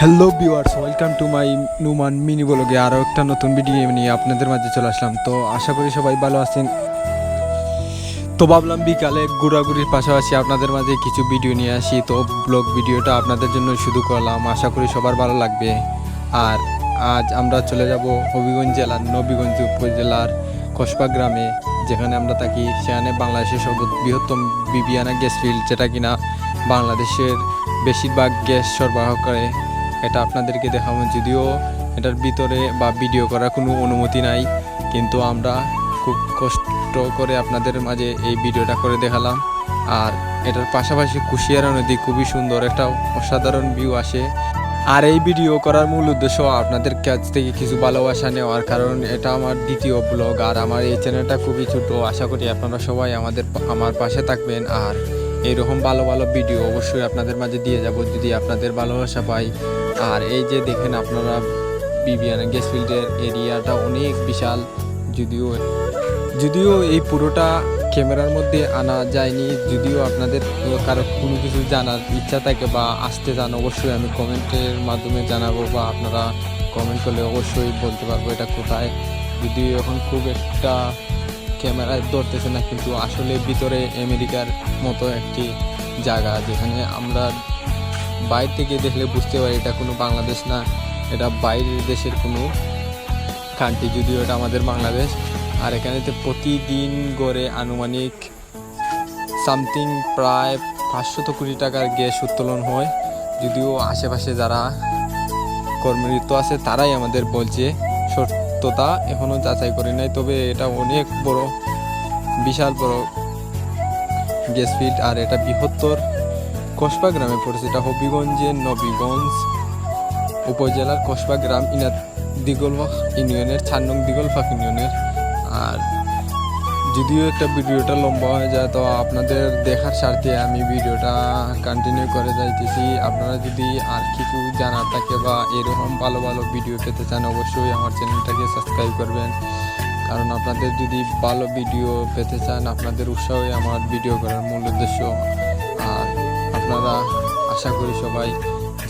Hello viewers welcome to my Numan mini ব্লগে আরও একটা নতুন ভিডিও নিয়ে আপনাদের মাঝে চলে আসলাম। তো আশা করি সবাই ভালো আছেন। তো ভাবলাম বিকালে ঘোরাঘুরির পাশাপাশি আপনাদের মাঝে কিছু ভিডিও নিয়ে আসি। তো ব্লগ ভিডিওটা আপনাদের জন্য শুধু করলাম। আশা করি সবার ভালো লাগবে। আর আজ আমরা চলে যাব হবিগঞ্জ জেলার নবীগঞ্জ উপজেলার কসবা গ্রামে, যেখানে আমরা থাকি। সেখানে বাংলাদেশের সর্ববৃহত্তম বিবিয়ানা গ্যাস ফিল্ড, যেটা কিনা বাংলাদেশের বেশিরভাগ গ্যাস সরবরাহ করে। এটা আপনাদেরকে দেখাবো, যদিও এটার ভিতরে বা ভিডিও করার কোনো অনুমতি নাই, কিন্তু আমরা খুব কষ্ট করে আপনাদের মাঝে এই ভিডিওটা করে দেখালাম। আর এটার পাশাপাশি কুশিয়ারা নদী খুবই সুন্দর, একটা অসাধারণ ভিউ আসে। আর এই ভিডিও করার মূল উদ্দেশ্য আপনাদের কাছ থেকে কিছু ভালোবাসা নেওয়ার কারণ, এটা আমার দ্বিতীয় ব্লগ আর আমার এই চ্যানেলটা খুবই ছোট। আশা করি আপনারা সবাই আমাদের, আমার পাশে থাকবেন। আর এইরকম ভালো ভালো ভিডিও অবশ্যই আপনাদের মাঝে দিয়ে যাব, যদি আপনাদের ভালোবাসা পাই। আর এই যে দেখেন আপনারা বিবিয়ানা গ্যাস ফিল্ডের এরিয়াটা অনেক বিশাল। যদিও যদিও এই পুরোটা ক্যামেরার মধ্যে আনা যায়নি, যদিও আপনাদের কারও কোনো কিছু জানার ইচ্ছা থাকে বা আসতে চান, অবশ্যই আমি কমেন্টের মাধ্যমে জানাব বা আপনারা কমেন্ট করলে অবশ্যই বলতে পারব এটা কোথায়। যদিও এখন খুব একটা ক্যামেরায় ধরতেছে না, কিন্তু আসলে ভিতরে আমেরিকার মতো একটি জায়গা যেখানে আমরা বাইরে থেকে দেখলে বুঝতে পারি এটা কোনো বাংলাদেশ না, এটা বাইরের দেশের কোনো কান্ট্রি যদিও এটা আমাদের বাংলাদেশ। আর এখানেতে প্রতিদিন গড়ে আনুমানিক সামথিং প্রায় পাঁচশত কোটি টাকার গ্যাস উত্তোলন হয়। যদিও আশেপাশে যারা কর্মরত আছে, তারাই আমাদের বলছে সত্যতা এখনও যাচাই করি নাই, তবে এটা অনেক বড়, বিশাল বড় গ্যাস ফিল্ড আর এটা বৃহত্তর কসবা গ্রামে পড়েছে। এটা হবিগঞ্জের নবীগঞ্জ উপজেলার কসবা গ্রাম ইনার দিগলফাক ইউনিয়নের চার নং দিগলফাক ইউনিয়নের। আর যদিও একটা ভিডিওটা লম্বা হয়ে যায়, তো আপনাদের দেখার স্বার্থে আমি ভিডিওটা কন্টিনিউ করে যাইতেছি। আপনারা যদি আর কিছু জানার থাকে বা এরকম ভালো ভালো ভিডিও পেতে চান, অবশ্যই আমার চ্যানেলটাকে সাবস্ক্রাইব করবেন। কারণ আপনাদের যদি ভালো ভিডিও পেতে চান, আপনাদের উৎসাহই আমার ভিডিও করার মূল উদ্দেশ্য। আর আপনারা আশা করি সবাই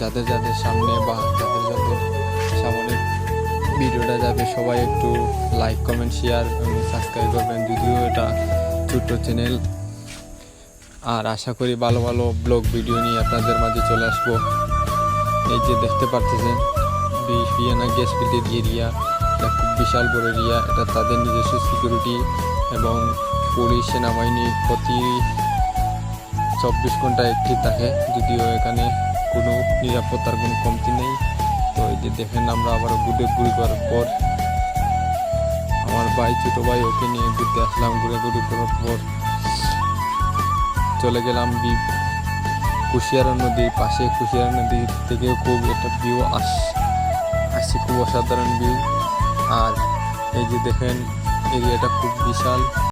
যাদের যাদের সামনে বা যাদের ভিডিওটা যাবে সবাই একটু লাইক কমেন্ট শেয়ার এবং সাবস্ক্রাইব করবেন, যদিও এটা ছোট্ট চ্যানেল আর আশা করি ভালো ভালো ব্লগ ভিডিও নিয়ে আপনাদের মাঝে চলে আসব। এই যে দেখতে পারতেছেন বিয়ানা গ্যাস ফিল্ডের এরিয়া এটা খুব বিশাল বড় এরিয়া এটা তাদের নিজস্ব সিকিউরিটি এবং পুলিশ, সেনাবাহিনী প্রতি চব্বিশ ঘণ্টা একটি থাকে, যদিও এখানে কোনো নিরাপত্তার কোনো কমতি নেই। তো এই যে দেখেন আমরা আবার ঘুরে ঘুরি করার পর আমার ভাই, ছোটো ভাই, ওকে নিয়ে ঘুরতে আসলাম, ঘুরে ঘুরি করার পর চলে গেলাম বি কুশিয়ারা নদীর পাশে। কুশিয়ারা নদী থেকে খুব একটা ভিউ আস, আসছে, খুব অসাধারণ ভিউ আর এই যে দেখেন, এরিয়াটা খুব বিশাল।